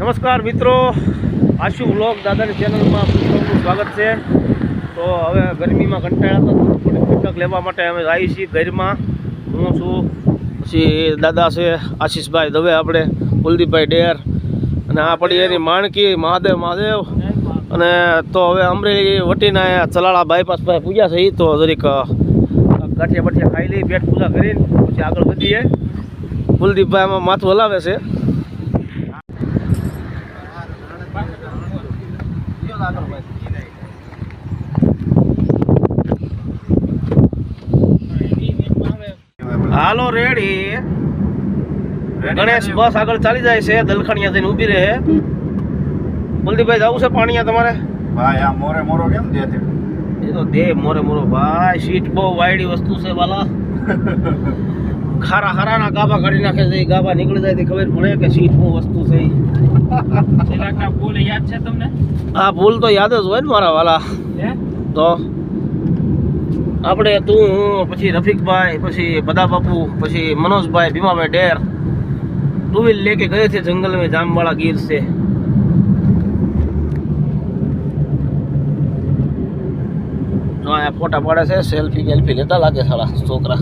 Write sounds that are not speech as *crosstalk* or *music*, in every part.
નમસ્કાર મિત્રો. આશુ વ્લોગ દાદાની ચેનલમાં સૌનું સ્વાગત છે. તો હવે ગરમીમાં કંટાળ્યા તો થોડી પુસ્તક લેવા માટે અમે આવી છીએ ઘરમાં. હું છું, પછી દાદા છે, આશીષભાઈ દવે આપણે, કુલદીપભાઈ ડેર. અને આ પડી એની માણકી, મહાદેવ મહાદેવ. અને તો હવે અમરેલી વટીના ચલાળા બાયપાસ પાસે પૂજા છે એ તો જરીક ગાંઠિયા બઠિયા ખાઈ લઈ, પેટ પૂજા કરીને, પછી આગળ વધીએ. કુલદીપભાઈ આમાં માથું હલાવે છે. હાલો રેડી ગણેશ બસ આગળ ચાલી જાય છે દલખણિયા જઈને ઊભી રહે. કુલદીપભાઈ જવું છે પાણીયા તમારે? ભાઈ આ મોરે મોરો કેમ દે છે? એ તો દે મોરે મોરો. ભાઈ સીટ બહુ વાયડી વસ્તુ છે વાલા. *laughs* ખારા ખારાના ગાબા કાઢી નાખે છે એ ગાભા નીકળી જાય તો ખબર પડે કે સીટ બહુ વસ્તુ છે. *laughs* ભૂલ યાદ છે તમને? આ ભૂલ તો યાદ જ હોય ને મારા વાલા. તો? આપણે તું હું પછી રફીકભાઈ પછી બધા બાપુ પછી મનોજભાઈ ભીમાભાઈ ડેર ટુ વ્હીલ લેકે ગયે છે જંગલ મેં જામવાળા ગીર છે. ફોટા પડે છે સેલ્ફી ગેલ્ફી લેતા લાગે સાડા છોકરા.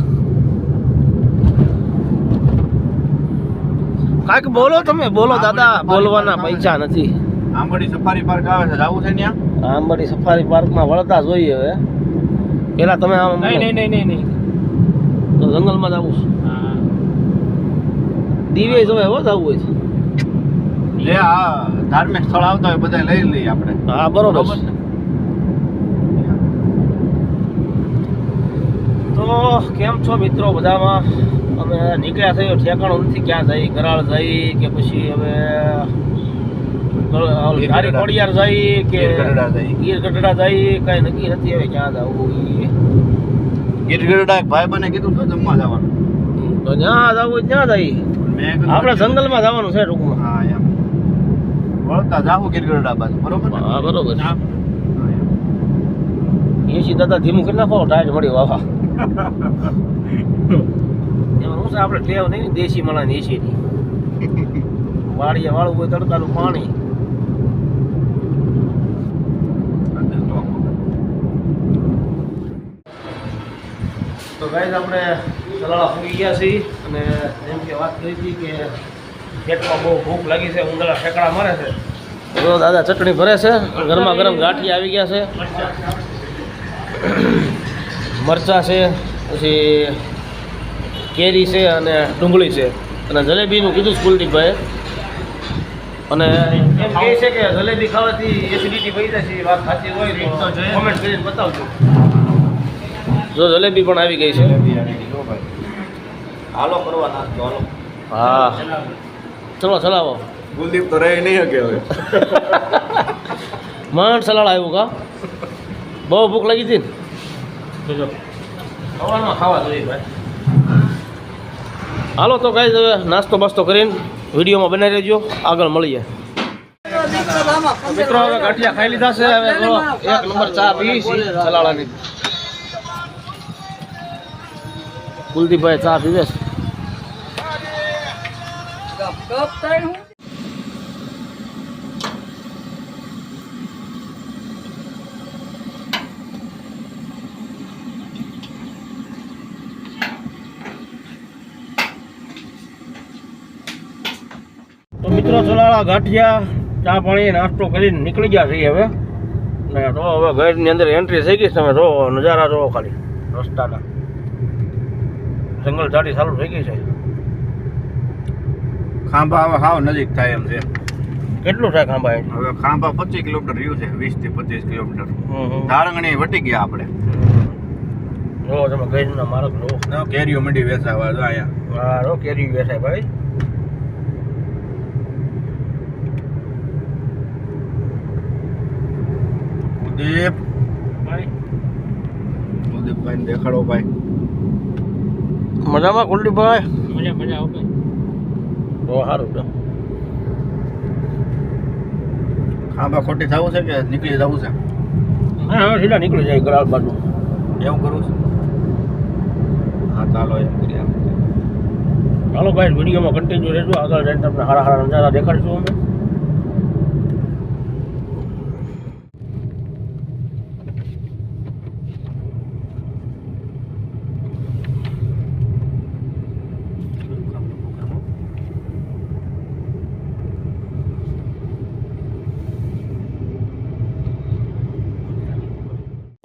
કાંઈક બોલો તમે બોલો દાદા બોલવાના પૈસા નથી. આંબડી સફારી પાર્ક આવે છે જવું છે ત્યાં? આંબડી સફારી પાર્કમાં વળતા જોઈએ હવે. પેલા તમે આમ નહીં નહીં નહીં નહીં નહીં. તો જંગલમાં જવું છે. હા. દીવે જોવે હો જવું હોય છે. જે આ ધાર્મિક સ્થળ આવતા હોય બધા લઈ લઈએ આપણે. હા બરોબર બરોબર છે. તો કેમ છો મિત્રો બધામાં? અમે નીકળ્યા થયો ઠેકાણું નથી ક્યાં જઈ કરાળ જઈ કે પછી હવે ગીર ધારી ગઢડા. કોડિયાર કે ગીર ગઢડા. ગીર ગઢડા જઈ કઈ નક્કી નથી હવે ક્યાં જવું ઈ. ગીરગઢડા એક ભાઈ બને કીધું જમવા જવાનું. તો જ્યાં જવું ત્યાં જાય. આપણે જંગલમાં જવાનું છે ટૂંકમાં. હા એમ. વળતા જાવું ગીરગઢડા બાજુ બરોબર હા બરોબર. હા, એસી દાદા ધીમું કરી નાખો ટાઈટ મળી વાવા એમાં આપણે ટેવ નહીં ને દેશી માણાની એસીની. વાળીએ વાળું હોય તડકાનું પાણી. તો ગાઈઝ આપણે સલાળા ફૂગી ગયા છીએ અને એમ કે વાત કરી હતી કે પેટમાં બહુ ભૂખ લાગી છે ઉંદરા ઠેકડા મારે છે. તો દાદા ચટણી ભરે છે ગરમા ગરમ ગાંઠી આવી ગયા છે. મરચાં છે પછી કેરી છે અને ડુંગળી છે. અને જલેબીનું કીધું કુલદીપભાઈ અને એમ કહે છે કે જલેબી ખાવાથી એસિડિટી વહી જાય છે વાત સાચી હોય તો કોમેન્ટ કરીને બતાવજો. જો જલેબી પણ આવી ગઈ છે. હાલો કરવા નાસ્તો હાલો. હા. ચલો ચલાવો. કુલદીપ તો રહે નહીં શકે હવે. *laughs* માંડ સલાડ આવ્યું કા? બહુ ભૂખ લાગી હતી ને? સવારમાં ખાવા જોઈએ ભાઈ. હાલો તો કાંઈ હવે નાસ્તો બાસ્તો કરીને વિડીયોમાં બનાવી રહેજો. આગળ મળીએ. મિત્રો હવે ગાંઠિયા ખાઈ લીધા છે. હવે એક નંબર ચા પી. સલાળાની કુલદીપભાઈ ચા પીવે છે. મિત્રો ચલાળા ગાંઠિયા, ચા પાણી, નાસ્તો કરીને નીકળી ગયા છીએ હવે. ને તો હવે ઘરની અંદર એન્ટ્રી થઈ ગઈ તમે જો નજારા જોવો ખાલી, રસ્તાના. જંગલ ઝાડી ચાલુ થઈ ગઈ છે. ખાંભા હવે હાવ નજીક થાય એમ છે. કેટલું થાય ખાંભા એ? હવે ખાંભા પચીસ કિલોમીટર રહ્યું છે વીસથી પચીસ કિલોમીટર. ધારંગણી વટી ગયા આપણે. જો તમે ગઈના માર્ગ લો. ના, કેરીઓ મંડી વેચાવા જો અહીંયા હા રો કેરી વેચાય ભાઈ. કુલદીપ કુલદીપભાઈ દેખાડો ભાઈ. મજામાં કુલદીપભાઈ મજા મજા ઓકે. તો સારું તો બા ખોટી થવું છે કે નીકળી જવું છે? હા હા સીધા નીકળી જાય ગરાળ બાજુ. એવું કરું છું? હા ચાલો એમ કરીએ ચાલો ભાઈ વિડીયોમાં કન્ટિન્યુ રહેજો. આગળ જઈને તમને સારા સારા નજારા દેખાડીશું અમે.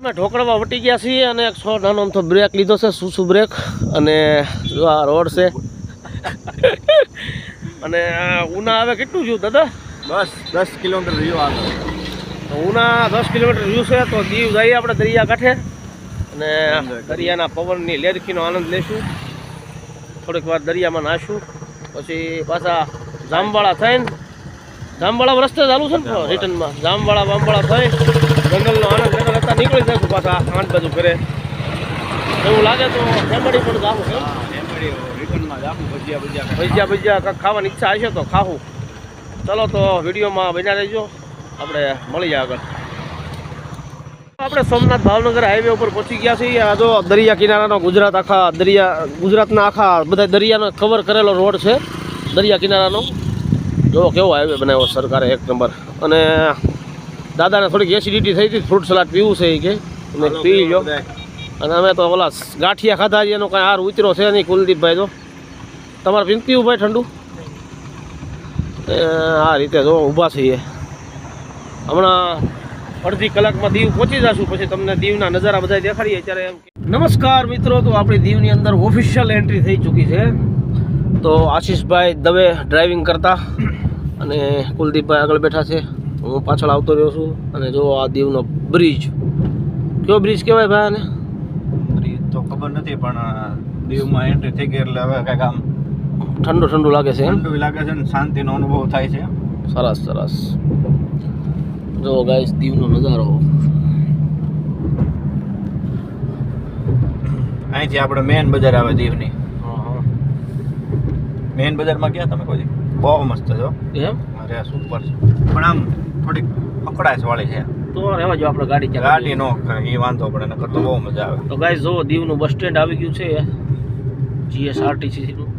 અમે ઢોકળામાં વટી ગયા છીએ અને એક સો નાનો અમથો બ્રેક લીધો છે સુસુ બ્રેક અને જો આ રોડ છે. અને આ ઉના આવે કેટલું જોયું દાદા? બસ દસ કિલોમીટર રહ્યું આવે તો ઉના દસ કિલોમીટર રહ્યું છે તો દીવ જઈએ આપણે દરિયા કાંઠે. અને દરિયાના પવનની લેરખીનો આનંદ લેશું. થોડીક વાર દરિયામાં નાશું પછી પાછા જામવાળા થઈને જામવાળા રસ્તે ચાલુ છે ને રિટર્નમાં? જામવાળા બામવાળા થઈ જંગલનો આનંદ જંગલ હતા નીકળી જશું પાછા આઠ બાજુ ઘરે. એવું લાગે તો હેમડી પણ જાવું ભજીયા ભજીયા ભજીયા ખાવાની ઈચ્છા હશે તો ખાવું. ચલો તો વિડીયોમાં બન્યા રહેજો. આપણે મળીએ આગળ. આપણે સોમનાથ ભાવનગર હાઈવે ઉપર પહોંચી ગયા છીએ. આ જો દરિયા કિનારાનો ગુજરાત આખા દરિયા ગુજરાતના આખા બધા દરિયાનો કવર કરેલો રોડ છે. દરિયા કિનારાનો. જો કેવો હાઈવે બનાવ્યો સરકારે એક નંબર અને દાદાને થોડીક એસિડિટી થઈ હતી ફ્રૂટ સલાડ પીવું છે એ કે. તમે પી લો અને અમે તો ઓલા ગાંઠિયા ખાધા એનો કાંઈ હાર ઉતરો છે નહીં કુલદીપભાઈ તો. તમારે પીન પીવું ભાઈ ઠંડુ? આ રીતે જો ઊભા છીએ. હમણાં અડધી કલાકમાં દીવ પહોંચી જશું પછી તમને દીવના નજારા બધા દેખાડીએ ત્યારે એમ નમસ્કાર મિત્રો તો આપણી દીવની અંદર ઓફિશિયલ એન્ટ્રી થઈ ચૂકી છે. તો આશીષભાઈ દવે ડ્રાઇવિંગ કરતા અને કુલદીપભાઈ આગળ બેઠા છે. હું પાછળ આવતો રહ્યો છું અને જો આ દીવનો બ્રિજ કયો બ્રિજ કહેવાય ભાઈ આને? બ્રિજ તો ખબર નથી પણ દીવમાં એન્ટ્રી થઈ ગઈ એટલે હવે કાંઈક આમ ઠંડુ ઠંડુ લાગે છે ઠંડુ લાગે છે ને શાંતિનો અનુભવ થાય છે. સરસ સરસ. જો ગાઈસ દીવનો નજારો. અહીંથી આપણે મેન બજાર આવે દીવની. મેન બજારમાં ગયા તમે કોઈ? બહુ મસ્ત છો એમ? અરે સુપર છે. પણ આમ થોડીક પકડાશ વાળી છે. તો રહેવા જો આપણે ગાડી ચાલે ગાડી નો એ વાંધો પડે નકર તો બહુ મજા આવે. તો ગાઈસ જો દીવનું બસ સ્ટેન્ડ આવી ગયું છે. જીએસઆરટીસી નું.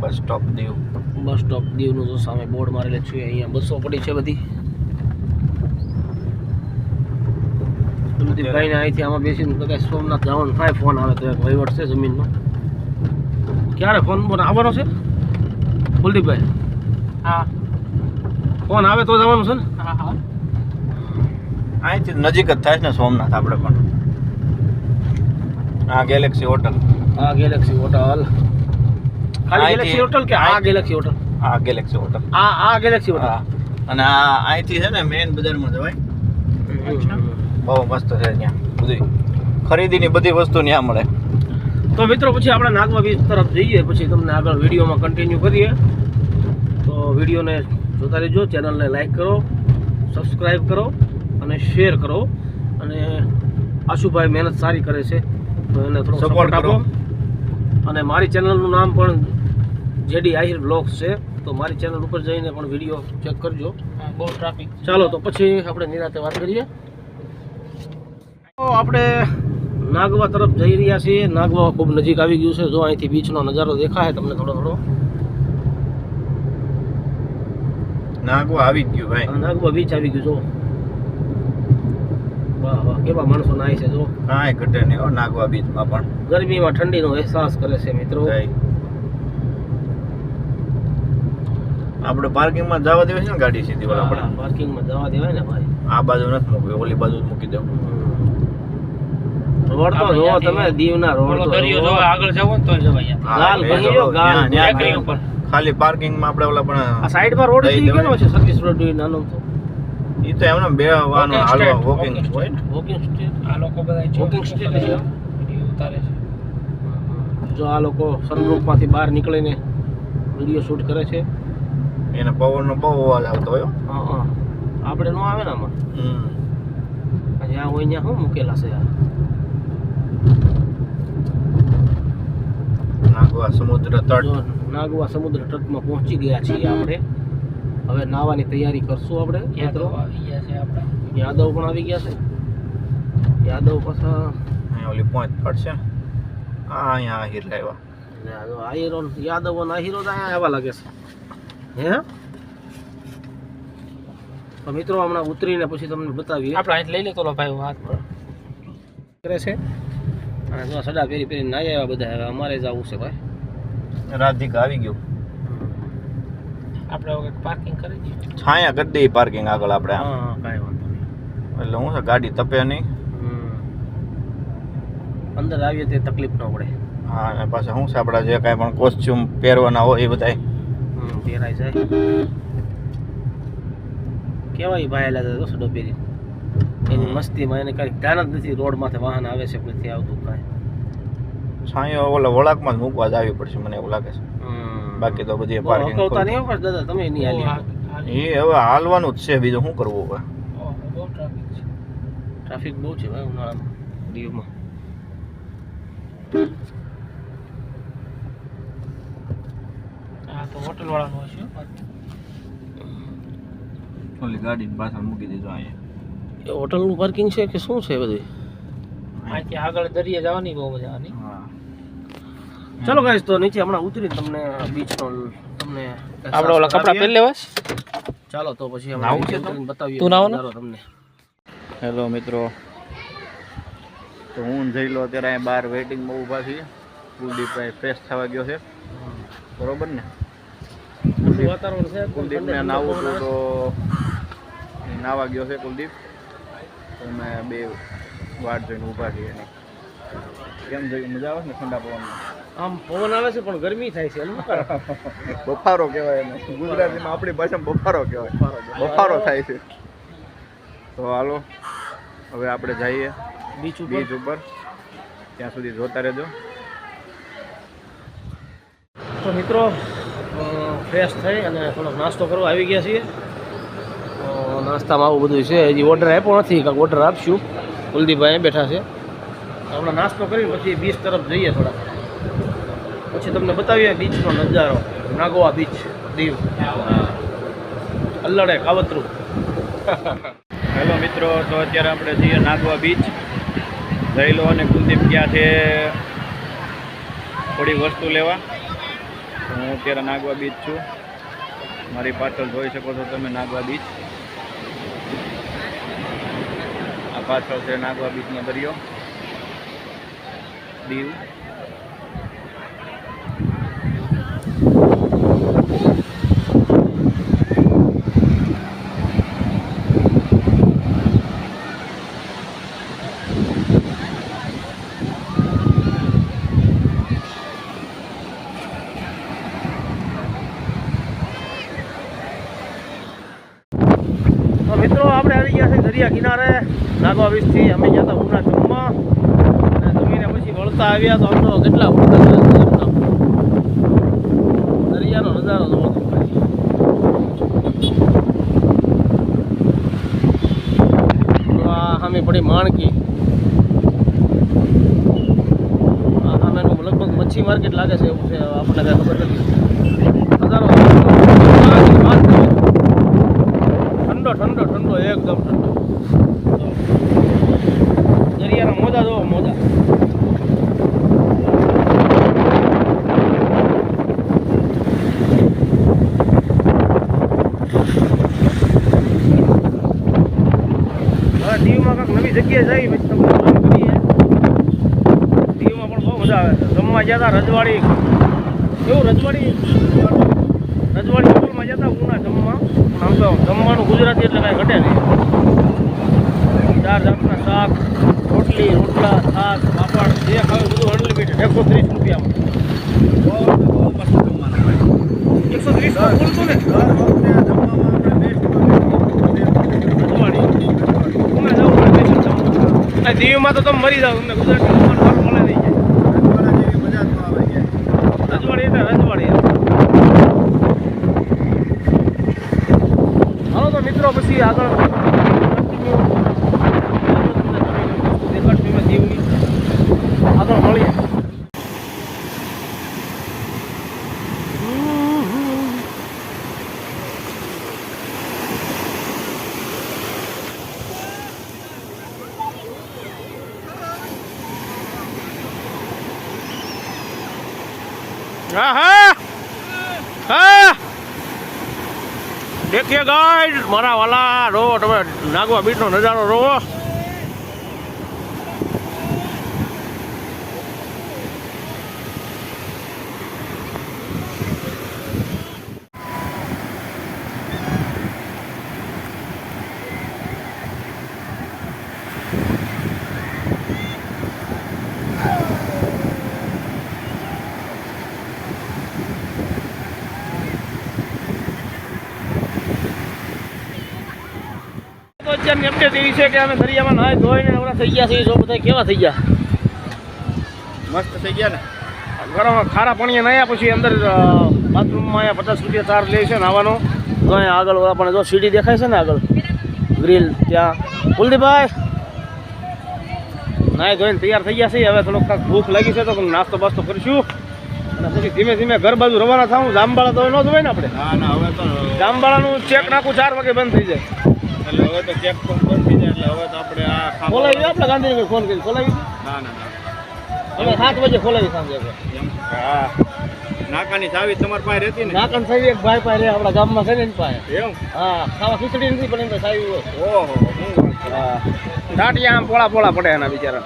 Bus stop Diu. Bus stop દીવનું જો સામે બોર્ડ મારેલું છે અહીંયા બસો પડી છે બધી. ભાઈને અહીંથી આમાં બેસીને કદાચ સોમનાથ જવાનું થાય ફોન આવે તો એક વહીવટ છે જમીનનો. ક્યારે ફોન બોન આવવાનો છે? કુલદીપભાઈ. હા. ફોન આવે તો જવાનું છે ને? હા હા. અહીંથી નજીક જ થાય છે ને સોમનાથ આપણે પણ. આ ગેલેક્સી હોટલ. આ ગેલેક્સી હોટલ. ખાલી ગેલેક્સી હોટલ કે આ ગેલેક્સી હોટલ? આ ગેલેક્સી હોટલ. આ આ ગેલેક્સી હોટલ. હા. અને આ અહીંથી છે ને મેઇન બજારમાં જવાય. બહુ મસ્ત છે ત્યાં. બધી ખરીદીની બધી વસ્તુ ત્યાં મળે. તો મિત્રો પછી આપણે નાગવા બીચ તરફ જઈએ પછી તમને આગળ વિડીયોમાં કન્ટિન્યુ કરીએ. તો વિડીયોને જોતા રહેજો ચેનલને લાઈક કરો સબસ્ક્રાઈબ કરો અને શેર કરો. અને આશુભાઈ મહેનત સારી કરે છે તો એને થોડો સપોર્ટ આપો. અને મારી ચેનલનું નામ પણ જેડી આહિર બ્લોગ્સ છે તો મારી ચેનલ ઉપર જઈને પણ વીડિયો ચેક કરજો. બહુ ટ્રાફિક ચાલો તો પછી આપણે નિરાતે વાત કરીએ. તો આપણે નાગવા તરફ જઈ રહ્યા છીએ. નાગવા ખૂબ નજીક આવી ગયું છે. જો અહીંથી બીચનો નજારો દેખાય તમને થોડો થોડો. નાગવા આવી ગયું ભાઈ. નાગવા બીચ આવી ગયું જો. વાહ વાહ કેવા માણસો નાય છે જો. કાંઈ ઘટે નહીં હો નાગવા બીચમાં પણ. ગરમીમાં ઠંડીનો અહેસાસ કરે છે મિત્રો. આપણે પાર્કિંગમાં જવા દેવાય છે ને ગાડી સીધી આપણે? પાર્કિંગમાં જવા દેવાય ને ભાઈ. આ બાજુ નથી મૂકવી ઓલી બાજુ મૂકી દઉં રોડ તો જોવો તમે દીવના રોડ તો દરિયો જોવો. આગળ જવો તો જવાય ગાલ એટલે ગયો, ગાલ. ટેકરી ઉપર ખાલી પાર્કિંગમાં આપણે ઓલા આ પણ સાઈડમાં રોડ દઈ છે કેનો દેવાય. છે સર્વિસ રોડ નાનો તો એ તો એમને બે વાનો હાલવા વોકિંગ હોય ને વોકિંગ સ્ટ્રીટ આ લોકો બધા જો Walking street છે. ઉતારે છે જો આ લોકો સનરૂફમાંથી બહાર નીકળીને વીડિયો શૂટ કરે છે એને પવનનો બહુ અવાજ આવતો હોય હો. હા આપણે નો આવે ને આમાં હમ. આ જ્યાં હોય ત્યાં શું મૂકેલા છે આ નાગવા સમુદ્ર તટ. નાગવા સમુદ્ર તટમાં પહોંચી ગયા છીએ આપણે. હવે નાવાની તૈયારી કરશું આપણે યાદો આવી ગયા છે આપણે. યાદવ પણ આવી ગયા છે. યાદવ પાછા અહીંયા ઓલી પહોંચ પડશે છે. આ અહીંયા આહિર લાવ્યા. જો આહીરો ને યાદવ અને આહીરો તો અહીંયા આવવા લાગે છે. હે? તો મિત્રો હમણાં ઉતરીને પછી તમને બતાવીએ. આપણે લઈ લે તો ભાઈ વાત કરે છે. અને જો સડા પેરી પેરી નાઈ આવ્યા બધા હવે અમારે જવું છે ભાઈ. રાધિકા આવી ગયું. આપણે હવે પાર્કિંગ કરી દઈએ. છાયા કરી દઈએ પાર્કિંગ આગળ આપણે હા કાંઈ વાંધો નહીં. એટલે હું છે ગાડી તપે નહીં. હમ. અંદર આવીએ તે તકલીફ ન પડે. હા અને પાછા શું છે આપણા જે કાંઈ પણ કોસ્ચ્યુમ પહેરવાના હોય એ બધાય. પહેરાય જાય. કેવાય ભાઈ લાગે સડો પહેરી. એની મસ્તીમાં એને કઈ ધ્યાન જ નથી રોડ માથે વાહન આવે છે નથી આવતું કાંઈ. છાંયો ઓલા વળાકમાં જ મૂકવા જ આવી પડશે મને એવું લાગે છે. હમ. બાકી તો બધી પાર્કિંગ હકવતા નહીં પણ દાદા તમે નહીં હાલી એ હવે હાલવાનું જ છે બીજું શું કરવું હવે? બહુ ટ્રાફિક છે. ટ્રાફિક બહુ છે ભાઈ ઉનાળામાં દીવમાં. તો હોટલ વાળાનું ઓલી ગાડી પાછળ મૂકી દેજો અહીંયા. એ હોટલનું પાર્કિંગ છે કે શું છે બધી? અહીંથી આગળ દરિયે જવાની બહુ મજા આવવાની ચલો ગાઈસ તો નીચે હમણાં ઉતરી તમને બીચનો તમને આપણે ઓલા કપડા પહેરી લેવાસ ચાલો તો પછી અમે આવું છે તો? બતાવીએ તું નાવો તમને. હેલો મિત્રો. તો હું જઈ લો અત્યારે અહીં બહાર વેઇટિંગમાં ઊભા છીએ. કુલદીપભાઈ ફ્રેશ થવા ગયો છે. બરોબર ને? કુલદીપ વાતાવરણ છે? કુલદીપને નાવું. તો નાવા ગયો છે કુલદીપ. અમે બે વાટ જોઈને ઊભા છીએ કેમ જોયું મજા આવે ને ઠંડા પવનમાં? આમ પવન આવે છે પણ ગરમી થાય છે બફારો કહેવાય એને. ગુજરાતીમાં આપણી ભાષામાં બફારો કહેવાય. બફારો થાય છે. તો હાલો હવે આપણે જઈએ બીચ ઉપર. બીચ ઉપર. ત્યાં સુધી જોતા રહેજો. તો મિત્રો ફ્રેશ થઈ અને થોડોક નાસ્તો કરવા આવી ગયા છીએ. નાસ્તામાં આવું બધું છે. હજી ઓર્ડર આપ્યો નથી, કાંક ઓર્ડર આપશું. કુલદીપભાઈ બેઠા છે. હમણાં નાસ્તો કરી પછી બીચ તરફ જઈએ થોડા. પછી તમને બતાવીએ બીચનો નજારો. નાગોવા બીચ દીવ. અલ્લડે, કાવતરું. હેલો મિત્રો, તો અત્યારે આપણે જઈએ નાગવા બીચ જયલો અને કુલદીપ ગયા છે થોડી વસ્તુ લેવા. હું અત્યારે નાગવા બીચ છું. મારી પાછળ જોઈ શકો છો તમે નાગવા બીચ આ પાછળ છે નાગવા બીચનો દરિયો. દીવ. મિત્રો આપણે આવી ગયા છે દરિયા કિનારે. નાગવા અમે ગયા હતા ઉના જમવા અને જમીને પછી વળતા આવ્યા તો અમનો કેટલા દરિયાનો નજારો જોવો તો આ સામે પડી માણકી. આ સામેનું લગભગ મચ્છી માર્કેટ લાગે છે એવું છે, આપણને કાંઈ ખબર નથી નજારો વાત કરો. ઠંડો ઠંડો ઠંડો એકદમ ઠંડો દરિયાના મોજા જોવો મોજા હવે દીવમાં કાંઈક જઈ પછી તમને દીવમાં પણ બહુ મજા આવે છે. જમવા ગયા હતા રજવાડી. કેવું રજવાડી? રજવાડી હોટલમાં જતા ઉના જમવા? આમ તો જમવાનું ગુજરાતી એટલે કાંઈ ઘટે નહીં ચાર જાતના શાક રોટલી રોટલા છાશ પાપડ જે ખાવે બધું અનલિમિટેડ એકસો ત્રીસ રૂપિયામાં એકસો ત્રીસ બોલતું ને રજવાડી તમે જાઓ ને સ્પેશિયલ જમવા તો તમે મરી જાઓ તમને ગુજરાતી જમવાનું સારું મળે નહીં જાય રજવાડી એટલે રજવાડી હાલો તો મિત્રો પછી આગળ continue દેખાડશું એમાં દીવની આગળ મળીએ હા હા હા દેખીએ ગાઈડ મારા વાલા રો તમે નાગવા બીચનો નજારો રો અત્યારની અપડેટ એવી છે કે અમે દરિયામાં નાહી ધોઈને એવડા થઈ ગયા છે જો બધા કેવા થઈ ગયા. મસ્ત થઈ ગયા ને? ગરમ ખારા પાણીએ નાહ્યા પછી અંદર બાથરૂમમાં અહીંયા પચાસ રૂપિયા ચાર્જ લે છે નાવાનો તો અહીંયા આગળ આપણે જો સીડી દેખાય છે ને આગળ? ગ્રીલ ત્યાં. કુલદીપભાઈ! નાહી ધોઈને તૈયાર થઈ ગયા છે હવે થોડોક કાંક ભૂખ લાગી છે તો નાસ્તો બાસ્તો કરીશું. અને પછી ધીમે ધીમે ઘર બાજુ રવાના થવું જામબાળા તો ન જોવાય ને આપણે? ના ના હવે તો જામબાળાનું ચેક નાખું ચાર વાગે બંધ થઈ જાય. એટલે હવે તો ચેક પણ બંધ થઈ જાય એટલે હવે તો આપણે આ ખોલાવી આપણે ગાંધીનગર ફોન કરી. ખોલાવી. ના ના ના. અમે સાત વાગે ખોલાવી સાંજે હા. નાકાની ચાવી તમારી પાસે રહેતી ને? સાહેબ એક ભાઈ પાસે રહે આપણા ગામમાં છે ને એની પાસે. એમ? હા ખાવા ખીચડી નથી પણ એમ સાહેબ હોય. ઓહો ટાટિયા આમ પોળા પોળા પડે એના બિચારા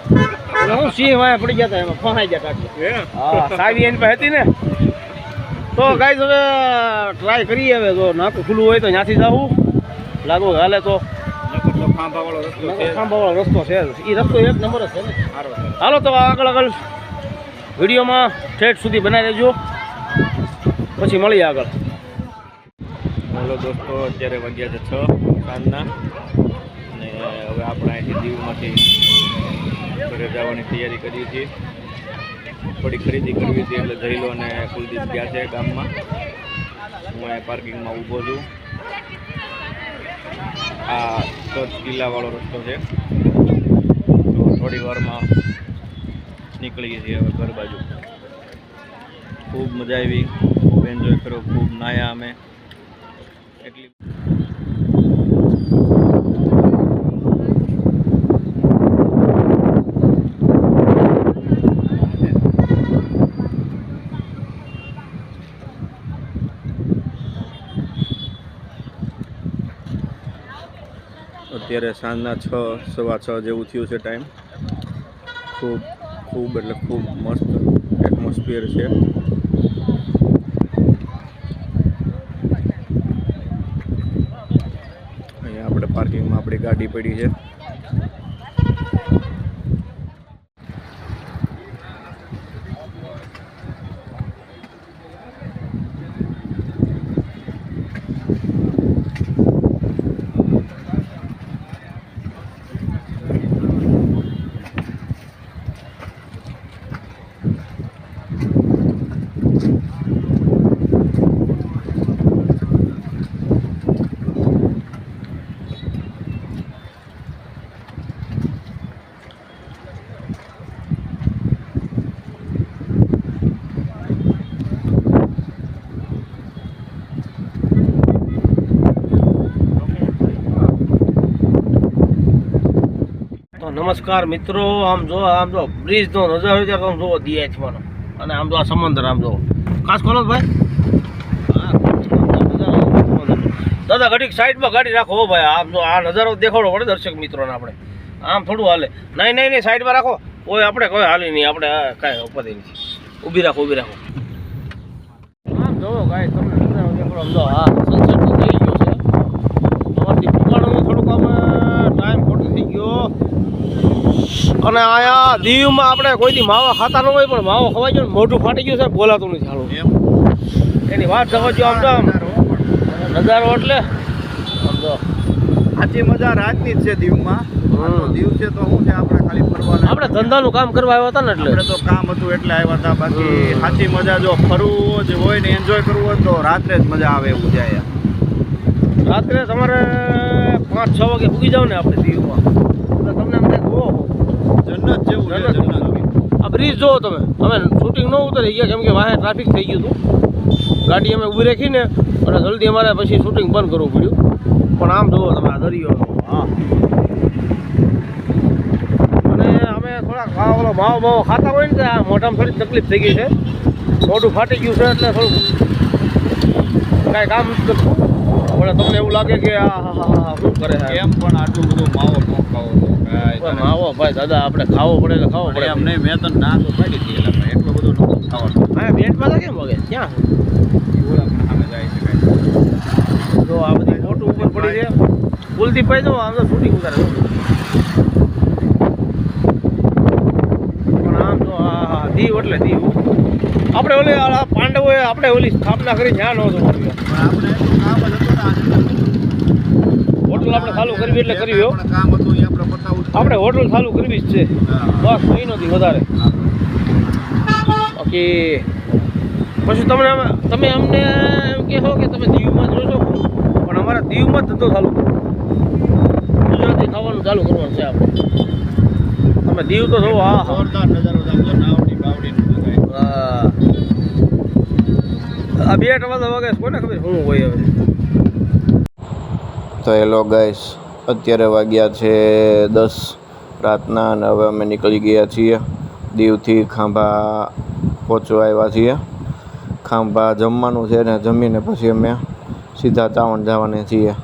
હું સિંહ વાય પડી ગયા હતા એમાં ફસાઈ ગયા ટાટિયા. હા સાવી એની પાસે હતી ને. તો ગાઈસ હવે ટ્રાય કરીએ હવે જો નાકું ખુલ્લું હોય તો ત્યાંથી જવું લાગુ હાલે તો. ખાંભાવાળો રસ્તો છે. ખાંભાવાળો રસ્તો છે. એ રસ્તો એક નંબર છે ને. હાલો તો આગળ આગળ વિડીયોમાં ઠેઠ સુધી બનાવી દેજો. પછી મળીએ આગળ. હાલો દોસ્તો અત્યારે વાગ્યા છે છ સાંજના. અને હવે આપણે અહીંથી દીવમાંથી ઘરે જવાની તૈયારી કરીએ છીએ. થોડી ખરીદી કરવી હતી એટલે જઈલો અને કુલદીપ ગયા છે ગામમાં. હું અહીંયા પાર્કિંગમાં ઊભો છું. આ કચ્છ કિલ્લાવાળો રસ્તો છે. તો થોડી વારમાં નીકળીએ છીએ હવે ઘર બાજુ. ખૂબ મજા આવી. ખૂબ એન્જોય કર્યો. ખૂબ નાયા અમે. એટલી અત્યારે સાંજના છ, સવા છ જેવું થયું છે ટાઈમ ખૂબ ખૂબ એટલે ખૂબ મસ્ત એટમોસ્ફિયર છે. અહીંયા આપણે પાર્કિંગમાં આપણી ગાડી પડી છે. નમસ્કાર મિત્રો, આમ જો આમ જો, બ્રિજ નો નજારો ત્યારે આમ જોવો દિયાચવાનો અને આમ જો આ સમંદર, આમ જુઓ ખાસ ખોલો ભાઈ. દાદા, ઘડીક સાઈડમાં ગાડી રાખો હો ભાઈ. આમ જો આ નજારો દેખાડો પડે દર્શક મિત્રોને આપણે. આમ થોડું હાલે. નહીં નહીં નહીં, સાઈડમાં રાખો. કોઈ આપણે કોઈ હાલી નહીં. આપણે કાંઈ ઉપાધિ નથી. ઊભી રાખો ઊભી રાખો. આમ જોવો ગાય તમને નજારો દેખાડો, આમ જો, હા સનસેટ તો થઈ ગયો છે તમારથી પુગાડવાનું થોડુંક આમ ટાઈમ ખોટો થઈ ગયો અને આયા દીવમાં આપણે કોઈથી માવા ખાતા ન હોય પણ માવો ખવાઈ ગયો મોઢું ફાટી ગયું છે બોલાતું નથી હાલું. એની વાત સમજો આમ તો આમ. નજારો એટલે? સાચી મજા રાતની જ છે દીવમાં. દીવ છે તો શું છે આપણે ખાલી ફરવાના આપણે ધંધાનું કામ કરવા આવ્યા હતા ને એટલે. આપણે તો કામ હતું એટલે આવ્યા હતા. બાકી સાચી મજા જો ફરવું જ હોય ને એન્જોય કરવું હોય તો રાત્રે જ મજા આવે એવું છે રાત્રે તમારે પાંચ છ વાગે પૂગી જાવ ને આપણે દીવમાં એટલે તમને અમને જોવો જન્નત જેવું છે જન્નત આ બ્રિજ જોવો તમે. અમે શૂટિંગ ન ઉતરી ગયા કેમ કે વાહે ટ્રાફિક થઈ ગયું હતું. ગાડી અમે ઊભી રાખીને અને જલ્દી અમારે પછી શૂટિંગ બંધ કરવું પડ્યું. પણ આમ જોવો તમે આ દરિયો. હા. અને અમે થોડાક ભાવ ઓલો ભાવ ભાવ ખાતા હોય ને આ મોઢામાં થોડી તકલીફ થઈ ગઈ છે. મોઢું ફાટી ગયું છે એટલે થોડું કાંઈ કામ નથી કરતું. પણ તમને એવું લાગે કે આ હા હા હા શું કરે એમ પણ આટલું બધું માવો તો માવો ભાઈ દાદા આપણે ખાવો પડે એટલે ખાવો પડે. એમ નહીં મેં તને ના તો પાડી હતી એટલે એટલો બધો નતું ખાવાનું. હા બેટમાં તો કેમ વગે? ક્યાં? સામે જાય છે કાંઈ. આ બધી ફોટો ઉપર પડી છે. કુલદીપભાઈ જો આમ તો શૂટિંગ ઉતારે પણ આમ તો હા દીવ એટલે દીવ. આપણે ઓલી પાંડવોએ આપણે ઓલી સ્થાપના કરી ત્યાં નહોતો પણ આપણે એટલું કામ જ હતું ને આજે. હોટલ આપણે ચાલુ કરવી એટલે કરવી હો આપણે કામ હતું આપણે આપણે હોટલ ચાલુ કરવી જ છે. બસ નથી વધારે. બાકી પછી તમને તમે અમને એમ કહેશો કે તમે દીવમાં જોશો પણ અમારા દીવમાં ધંધો ચાલુ કરવો ગુજરાતી ખાવાનું ચાલુ કરવાનું છે આપણે. તમે દીવ તો જોવો હા જોરદાર નજારો છે. આ બે ટકા વાગે કોને ખબર? શું હોય હવે. તો હેલો ગાઈસ, અત્યારે વાગ્યા છે દસ રાતના અને હવે અમે નીકળી ગયા છીએ દીવથી ખાંભા પહોંચવા આવ્યા છીએ. ખાંભા જમવાનું છે ને જમીને પછી અમે સીધા ચાવણ જવાના છીએ.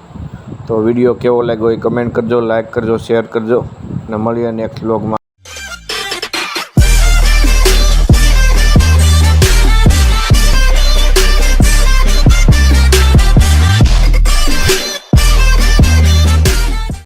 તો વીડિયો કેવો લાગ્યો એ કમેન્ટ કરજો, લાઈક કરજો, શેર કરજો અને મળીએ નેક્સ્ટ વ્લોગમાં.